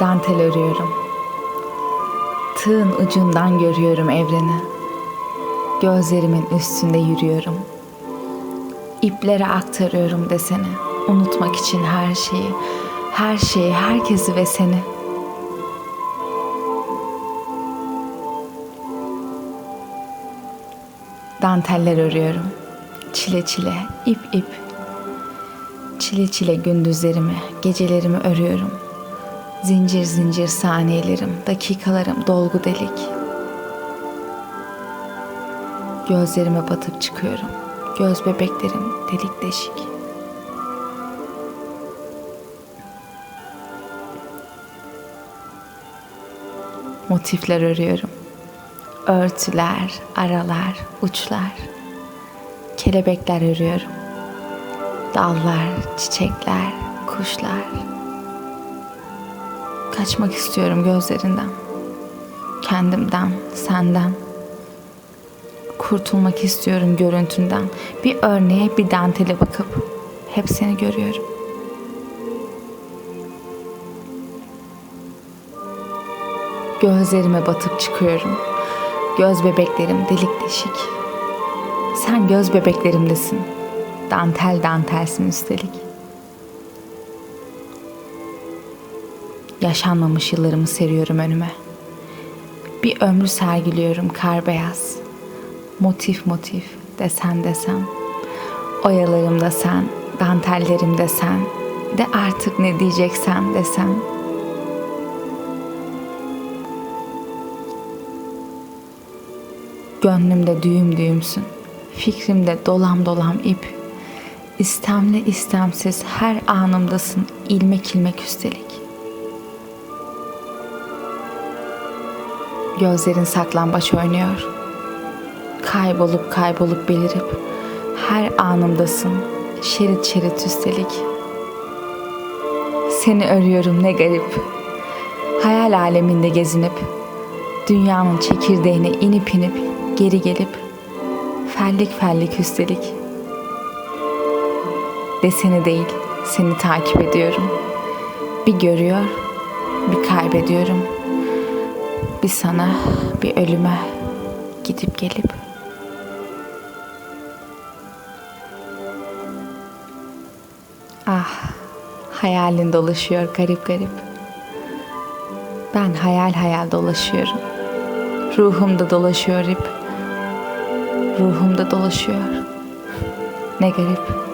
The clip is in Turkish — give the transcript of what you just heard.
dantel örüyorum. Tığın ucundan görüyorum evreni. Gözlerimin üstünde yürüyorum. İplere aktarıyorum deseni. Unutmak için her şeyi, her şeyi, herkesi ve seni. Danteller örüyorum. Çile çile, ip ip. Çile çile gündüzlerimi, gecelerimi örüyorum. Zincir zincir saniyelerim, dakikalarım dolgu delik. Gözlerime batıp çıkıyorum. Göz bebeklerim delik deşik. Motifler örüyorum. Örtüler, aralar, uçlar. Kelebekler örüyorum. Dallar, çiçekler, kuşlar. Kaçmak istiyorum gözlerinden. Kendimden, senden. Kurtulmak istiyorum görüntünden. Bir örneğe, bir dantele bakıp hep seni görüyorum. Gözlerime batıp çıkıyorum. Göz bebeklerim delik deşik. Sen göz bebeklerimdesin. Dantel dantelsin üstelik. Yaşanmamış yıllarımı seriyorum önüme. Bir ömrü sergiliyorum kar beyaz. Motif motif, desen desen. Oyalarımda sen, dantellerimde sen. De artık ne diyeceksen desen. Gönlümde düğüm düğümsün. Fikrimde dolam dolam ip. İstemli istemsiz her anımdasın ilmek ilmek üstelik. Gözlerin saklambaç oynuyor. Kaybolup kaybolup belirip her anımdasın şerit şerit üstelik. Seni örüyorum ne garip. Hayal aleminde gezinip dünyanın çekirdeğine inip inip geri gelip fellik fellik üstelik. Deseni değil seni takip ediyorum. Bir görüyor, bir kaybediyorum. Bir sana, bir ölüme gidip gelip. Ah, hayalin dolaşıyor garip garip. Ben hayal hayal dolaşıyorum. Ruhumda dolaşıyor ip. Ruhumda dolaşıyor. Ne garip.